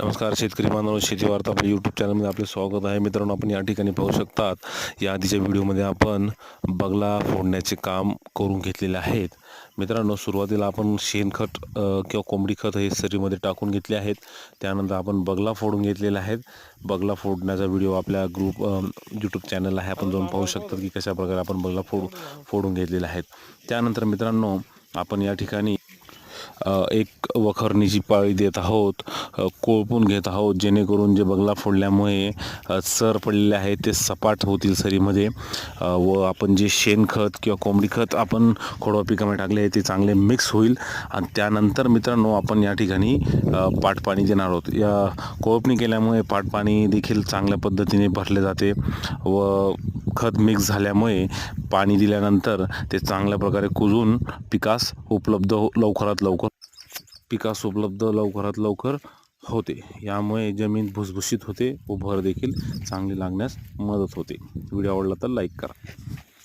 नमस्कार शेतकरी बांधव शेती वार्ता आपल्या यूट्यूब चॅनलमध्ये आपले स्वागत आहे. मित्रांनो आपण या ठिकाणी पाहू शकतात या आधीच्या व्हिडिओमध्ये आपण बगला फोडण्याचे काम करून घेतलेले आहेत. मित्रांनो सुरुवातीला आपण शेणखत किंवा कोंबडी खत हे सरीमध्ये टाकून घेतले आहेत. त्यानंतर आपण बगला फोडून घेतलेला आहेत. बगला फोडण्याचा व्हिडिओ आपल्या ग्रुप यूट्यूब चॅनलला आहे. आपण जाऊन पाहू शकतात की कशाप्रकारे आपण बगला फोड फोडून घेतलेला आहेत. त्यानंतर मित्रांनो आपण या ठिकाणी एक वखरणीची पाळी देत आहोत कोळपून घेत आहोत जेणेकरून जे बगला फोडल्यामुळे सर पडलेले आहेत ते सपाट होतील सरीमध्ये. व आपण जे शेणखत किंवा कोंबडी खत आपण खोडवा पिकामध्ये टाकले आहे ते चांगले मिक्स होईल. आणि त्यानंतर मित्रांनो आपण या ठिकाणी पाटपाणी देणार आहोत. या कोळपणी केल्यामुळे पाटपाणी देखील चांगल्या पद्धतीने भरले जाते. व खत मिक्स झाल्यामुळे पाणी दिल्यानंतर ते चांगल्या प्रकारे कुजून पिकास उपलब्ध हो लवकरात लवकर पिकास उपलब्ध लवकरात लवकर होते. यामुळे जमीन भुसभुशीत होते व भर देखील चांगली लागण्यास मदत होते. व्हिडिओ आवडला तर लाईक करा.